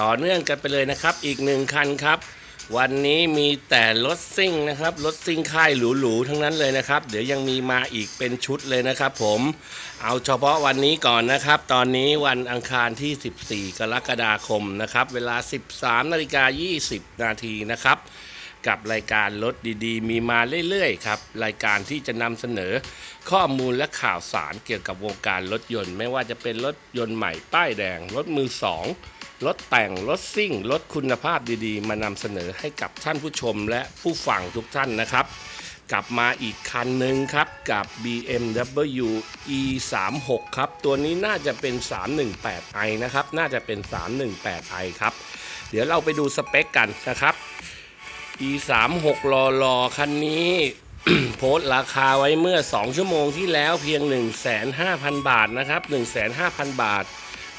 ต่อเนื่องกันไปเลยนะครับ อีกหนึ่งคันครับ วันนี้มีแต่รถซิ่งนะครับรถซิ่งค่ายหรูๆทั้งนั้นเลยนะครับ เดี๋ยวยังมีมาอีกเป็นชุดเลยนะครับ ผมเอาเฉพาะวันนี้ก่อนนะครับ ตอนนี้วันอังคารที่ 14 กรกฎาคมนะครับ เวลา 13นาฬิกา20 นาทีนะครับ กับรายการรถดีๆ มีมาเรื่อยๆครับรายการที่จะนำเสนอข้อมูลและข่าวสารเกี่ยวกับวงการรถยนต์ ไม่ว่าจะเป็นรถยนต์ใหม่ป้ายแดงรถมือสอง รถแต่งรถซิ่งรถคุณภาพดีๆ มานำเสนอให้กับท่านผู้ชมและผู้ฟังทุกท่านนะครับ กลับมาอีกคันหนึ่งครับกับ BMW E36 ครับ ตัวนี้น่าจะเป็น 318i นะครับ น่าจะเป็น 318i ครับ เดี๋ยวเราไปดูสเปคกันนะครับ E36 รอรอคันนี้โพสต์ราคาไว้เมื่อ 2 ชั่วโมงที่แล้วเพียง 15,000บาทนะครับ 15,000บาท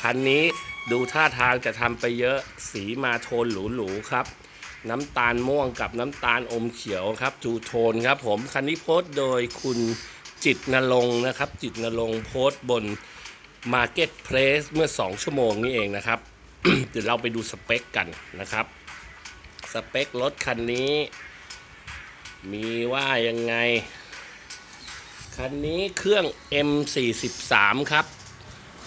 คันนี้ ดูท่าทางจะทำไปเยอะสีมาโทนหรูๆครับ น้ำตาลม่วงกับน้ำตาลอมเขียวครับทูโทนครับผมคันนี้โพสต์โดยคุณจิตนรงนะครับ จิตนรงโพสต์บน Marketplace เมื่อ 2 ชั่วโมงนี้เองนะครับ เดี๋ยวเราไปดูสเปคกันนะครับ สเปครถคันนี้ มีว่ายังไง คันนี้เครื่อง M43 ครับ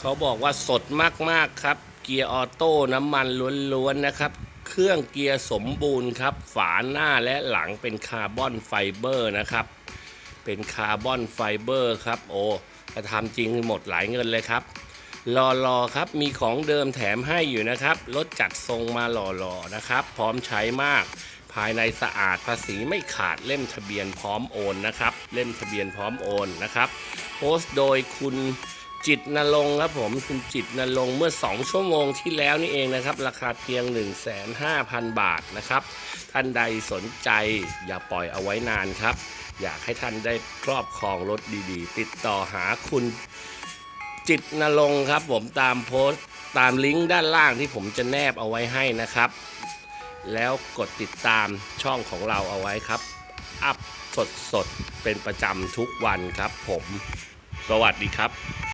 เขาบอกว่าสดมากๆครับ เกียร์ออโต้น้ำมันล้วนๆนะครับ เครื่องเกียร์สมบูรณ์ครับ ฝาหน้าและหลังเป็นคาร์บอนไฟเบอร์นะครับ เป็นคาร์บอนไฟเบอร์ครับ โอ้กระทำจริงหมดหลายเงินเลยครับรอรอครับมีของเดิมแถมให้อยู่นะครับรถจัดทรงมาหล่อๆนะครับ พร้อมใช้มาก ภายในสะอาดภาษีไม่ขาดเล่มทะเบียนพร้อมโอนนะครับ เล่มทะเบียนพร้อมโอนนะครับ โพสต์โดยคุณ จิตนรงครับผมคุณจิตนรงเมื่อ 2 ชั่วโมงที่แล้วนี่เองนะครับ ราคาเพียง 15,000 บาทนะครับ ท่านใดสนใจอย่าปล่อยเอาไว้นานครับ อยากให้ท่านได้ครอบครองรถดีๆ ติดต่อหาคุณจิตนรงครับ ผมตามโพสต์ตามลิงก์ด้านล่างที่ผมจะแนบเอาไว้ให้นะครับ แล้วกดติดตามช่องของเราเอาไว้ครับ อัพสดๆเป็นประจำทุกวันครับ ผม สวัสดีครับ